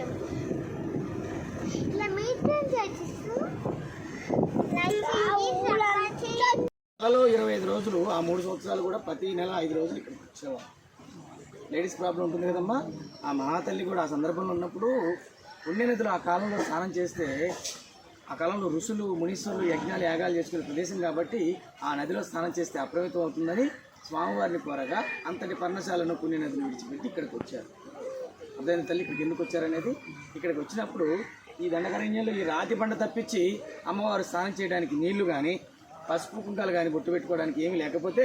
కొంచెం ఇట్లా చేసిస్తూ నెలలో ఇరవై ఐదు రోజులు ఆ మూడు సంవత్సరాలు కూడా ప్రతి నెల ఐదు రోజులు ఇక్కడికి వచ్చేవారు లేడీస్ ప్రాబ్లం ఉంటుంది కదమ్మా. ఆ మహాతల్లి కూడా ఆ సందర్భంలో ఉన్నప్పుడు పుణ్య నదులు ఆ కాలంలో స్నానం చేస్తే ఆ కాలంలో ఋషులు మునీశ్వరులు యజ్ఞాలు యాగాలు చేసుకునే ప్రదేశం కాబట్టి ఆ నదిలో స్నానం చేస్తే అప్రమితం అవుతుందని స్వామివారిని కోరగా అంతటి పర్ణశాలను పుణ్య నదిని విడిచిపెట్టి ఇక్కడికి వచ్చారు. అదైన తల్లి ఇక్కడికి ఎందుకు వచ్చారనేది? ఇక్కడికి వచ్చినప్పుడు ఈ దండకరణ్యంలో ఈ రాతి బండ తప్పించి అమ్మవారు స్నానం చేయడానికి నీళ్ళు కానీ పసుపు కుంకాలు కానీ బొట్టు పెట్టుకోవడానికి ఏమీ లేకపోతే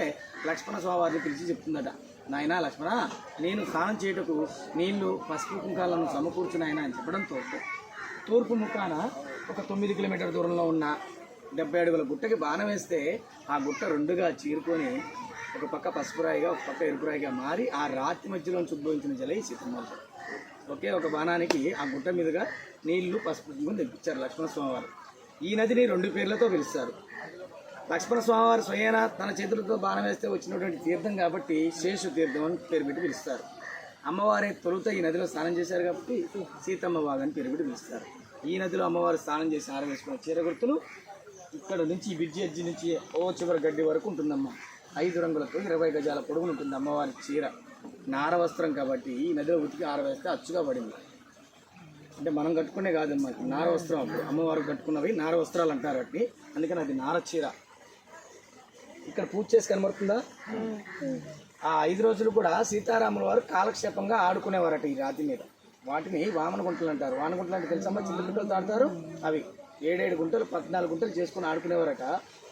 లక్ష్మణ స్వామివారిని పిలిచి చెప్తుందట. నాయన లక్ష్మణ నేను స్నానం చేయుటకు నీళ్ళు పసుపు కుంకాలను సమకూర్చు నాయన అని చెప్పడంతో తూర్పు ముఖాన ఒక తొమ్మిది కిలోమీటర్ దూరంలో ఉన్న డెబ్బై అడుగుల గుట్టకి బాణం వేస్తే ఆ గుట్ట రెండుగా చీరుకొని ఒక పక్క పసుపురాయిగా ఒక పక్క ఎరుపురాయిగా మారి ఆ రాతి మధ్యలోంచి ఉద్భవించిన జలై చిత్రమవుతుంది. ఒకే ఒక బాణానికి ఆ గుట్ట మీదుగా నీళ్ళు పసుపు కుంకుమ తెప్పించారు లక్ష్మణ స్వామివారు ఈ నదిని రెండు పేర్లతో పిలుస్తారు. లక్ష్మణ స్వామివారు స్వయాన తన చేతులతో బాణం వేస్తే వచ్చినటువంటి తీర్థం కాబట్టి శేషు తీర్థం అని పేరు పెట్టి పిలుస్తారు. అమ్మవారి తొలుత ఈ నదిలో స్నానం చేశారు కాబట్టి సీతమ్మ వాగు అని పేరు పెట్టి పిలుస్తారు. ఈ నదిలో అమ్మవారు స్నానం చేసి ఆరవేసుకున్న చీర గుర్తులు ఇక్కడ నుంచి ఈ బ్రిడ్జి నుంచి ఓ చివరి గడ్డి వరకు ఉంటుందమ్మ. ఐదు రంగులతో ఇరవై గజాల పొడుగును ఉంటుంది అమ్మవారి చీర. నార వస్త్రం కాబట్టి ఈ నదిలో ఉతికి ఆరవేస్తే అచ్చుగా పడింది. అంటే మనం కట్టుకునే కాదు ఇది నార వస్త్రం అప్పుడు. అమ్మవారు కట్టుకున్నవి నార వస్త్రాలు అంటారు వాటిని. అందుకని అది నార చీర ఇక్కడ పూజ చేసి కనబడుతుందా? ఆ ఐదు రోజులు కూడా సీతారాముల వారు కాలక్షేపంగా ఆడుకునేవారట ఈ రాతి మీద. వాటిని వామన గుంటలు అంటారు. వామన గుంటలు అంటే తెలుసమ్మా చిన్న గుంటలు తాడతారు అవి. ఏడేడు గుంటలు పద్నాలుగు గుంటలు చేసుకుని ఆడుకునేవారట.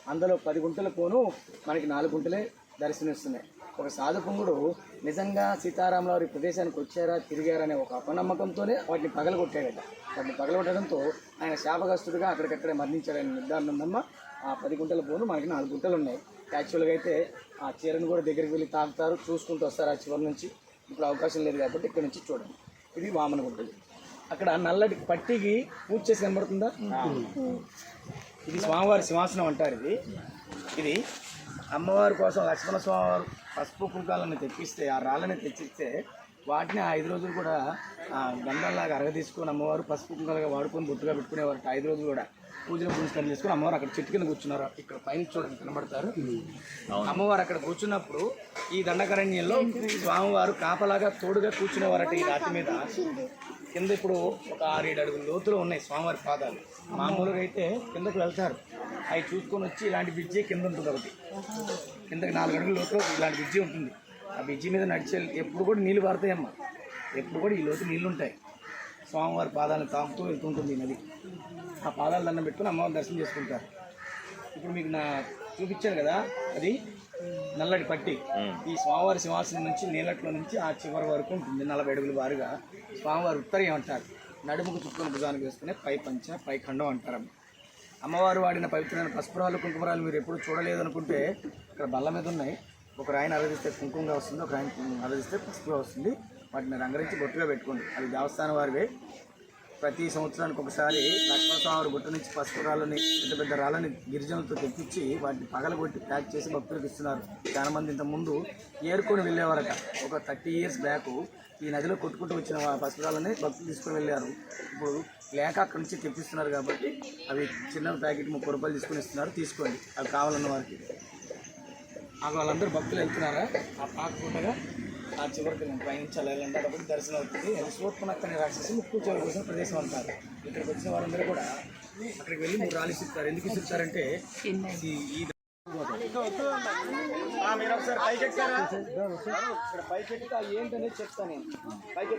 అందులో పది గుంటల పోను మనకి నాలుగు గుంటలే దర్శనమిస్తున్నాయి. ఒక సాధుపుంగుడు నిజంగా సీతారాముల వారి ప్రదేశానికి వచ్చారా తిరిగారా అనే ఒక అపనమ్మకంతోనే వాటిని పగలగొట్టాడట. వాటిని పగలగొట్టడంతో ఆయన శాపగ్రస్తుడిగా అక్కడికక్కడే మరణించాడని నిర్ధారణ ఉందమ్మా ఆ పది గుంటల పోను మనకి నాలుగు గుంటలు ఉన్నాయి. యాక్చువల్గా అయితే ఆ చీరను కూడా దగ్గరికి వెళ్ళి తాకుతారు చూసుకుంటూ వస్తారు ఆ చివరి నుంచి. ఇప్పుడు అవకాశం లేదు కాబట్టి ఇక్కడ నుంచి చూడండి. ఇది వామన గుంటలు. అక్కడ నల్లటి పట్టికి పూజ చేసి కనబడుతుందా? ఇది స్వామివారి సింహాసనం అంటారు ఇది. ఇది అమ్మవారి కోసం లక్ష్మణ స్వామివారు పసుపు కుంకాలను తెప్పిస్తే ఆ రాళ్ళని తెచ్చిస్తే వాటిని ఆ ఐదు రోజులు కూడా ఆ గంధంలాగా అరగ తీసుకొని అమ్మవారు పసుపు కుంకాలుగా వాడుకొని బొట్టుగా పెట్టుకునేవారు ఐదు రోజులు కూడా పూజలు పునస్కారం చేసుకొని అమ్మవారు అక్కడ చెట్టు కింద కూర్చున్నారు. ఇక్కడ పైన చూడండి కనబడతారు? అమ్మవారు అక్కడ కూర్చున్నప్పుడు ఈ దండకరణ్యంలో స్వామివారు కాపలాగా తోడుగా కూర్చునేవారట ఈ రాతి మీద. కింద ఇప్పుడు ఒక ఆరేడు అడుగుల లోతులో ఉన్నాయి స్వామివారి పాదాలు. మామూలుగా అయితే కిందకు వెళ్తారు. అవి చూసుకొని వచ్చి ఇలాంటి బ్రిడ్జి కింద ఉంటుంది ఒకటి. కిందకి నాలుగు అడుగుల లోతులో ఇలాంటి బ్రిడ్జి ఉంటుంది. ఆ బ్రిడ్జి మీద నడిచే ఎప్పుడు కూడా నీళ్ళు పారుతాయమ్మా. ఎప్పుడు కూడా ఈ లోతు నీళ్ళు ఉంటాయి స్వామివారి పాదాలను తాకుతూ వెళ్తుంటుంది ఈ నది. ఆ పాదాలు దండం పెట్టుకుని అమ్మవారిని దర్శనం చేసుకుంటారు. ఇప్పుడు మీకు నా చూపించాను కదా అది నల్లటి పట్టి. ఈ స్వామివారి సింహాసనం నుంచి నీళ్ళట్లో నుంచి ఆ చివరి వరకు ఉంటుంది నలభై అడుగుల వారుగా. స్వామివారి ఉత్తరీయం అంటారు నడుముకు చుట్టుకుని భుజానికి వేసుకునే పై పంచ పై ఖండం అంటారు అమ్మవారు వాడిన పవిత్రమైన పసుపురాలు కుంకుమరాలు మీరు ఎప్పుడు చూడలేదు అనుకుంటే ఇక్కడ బల్ల మీద ఉన్నాయి. ఒక రాయిని ఆరాధిస్తే కుంకుమగా వస్తుంది ఒక రాయిని ఆరాధిస్తే పసుపుగా వస్తుంది. వాటిని రంగరించి బొట్టుగా పెట్టుకోండి. అది దేవస్థానం వారివే. ప్రతి సంవత్సరానికి ఒకసారి లక్ష్మణస్వామి వారి గుట్ట నుంచి పసుపు రాళ్ళని పెద్ద పెద్ద రాళ్ళని గిరిజనులతో తెప్పించి వాటిని పగలగొట్టి ప్యాక్ చేసి భక్తులకు ఇస్తున్నారు. చాలా మంది ఏరుకొని వెళ్ళేవారట. ఒక థర్టీ ఇయర్స్ బ్యాక్ ఈ నదిలో కొట్టుకుంటూ వచ్చిన పసుపు రాళ్ళని భక్తులు తీసుకుని వెళ్ళారు. ఇప్పుడు లేక అక్కడి నుంచి తెప్పిస్తున్నారు కాబట్టి అవి చిన్న ప్యాకెట్ ముప్పై రూపాయలు తీసుకొని ఇస్తున్నారు. తీసుకోండి. అవి కావాలన్న వారికి. ఆ వాళ్ళందరూ భక్తులు వెళ్తున్నారా? ఆ పాకుండగా ఆ చివరికి నేను పయనించాలి వెళ్ళండి. అప్పుడు దర్శనం అవుతుంది. అది శూర్పణక్కని రాక్షసి ముక్కు చివరి కోసం ప్రదేశం అంటారు. ఇక్కడికి వచ్చిన వారందరూ కూడా అక్కడికి వెళ్ళి మూడు రాళ్ళు ఇస్తారు. ఎందుకు ఇస్తారంటే ఈ ఈ ఆ, మీరు ఒకసారి పైకి ఇక్కడ పైకి ఎక్కుతా ఏంటనేది చెప్తాను నేను. పైకి